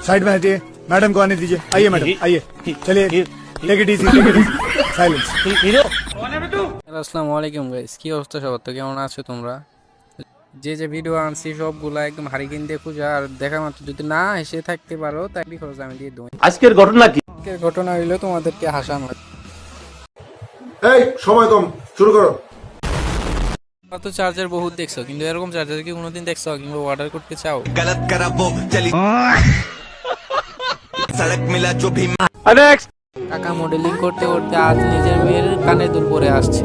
Side में हटिए madam को आने दीजिए आइए मैडम आइए चलिए take it easy take it easy silence আসসালামু আলাইকুম গাইস কি অবস্থা সবার তো কেমন আছো তোমরা যে যে ভিডিও আনছি সবগুলা একদম হারিকেন দিয়ে খুঁজে আর দেখা মাত্র যদি না এসে থাকতে পারো তাই খরচ আমি দিয়ে দেবো আজকের ঘটনা কি আজকের ঘটনা হইলো তোমাদেরকে হাসানো এই সময় কম শুরু করো তোমরা তো চার্জার বহুত দেখছ কিন্তু এরকম চার্জার কি কোনোদিন দেখছ কিংবা অর্ডার করতে চাও? গলত করাবো চলি সড়ক মিলা জো ভি কাকা মডেলিং করতে করতে আজ নিজের মেয়ের কানে দুল পরে আসছে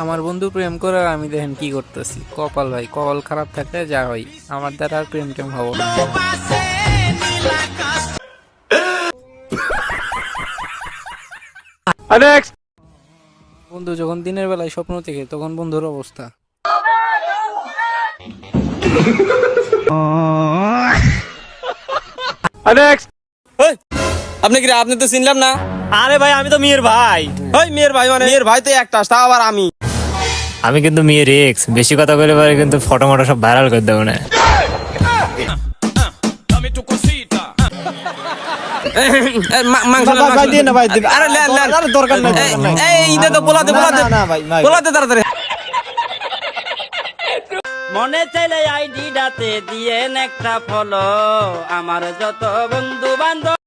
আমার বন্ধু প্রেম করে আমি দেখেন কি করতেছি। কপাল ভাই কপাল খারাপ থাকলে যা হয় আমার দ্বারা আর প্রেম টেম হব না। বন্ধু যখন দিনের বেলায় স্বপ্ন থেকে তখন বন্ধুর অবস্থা। আপনি কি রে? আপনি তো চিনলাম না? আরে ভাই আমি তো মেয়ের ভাই। ওই মেয়ের ভাই মানে? মেয়ের ভাই তো একটা তাও আবার আমি। আমি কিন্তু মেয়ের এক্স বেশি কথা বলে পারে কিন্তু ফটো মটো সব ভাইরাল করে দেবো না। মাংস। আরে লে লেন দরকার নাই এই ইদে তো পোলাতে পোলাতে পোলাতে তাড়াতাড়ি। মনে চাইলে আইডিটাতে দিয়ে একটা ফলো আমার যত বন্ধু বান্ধব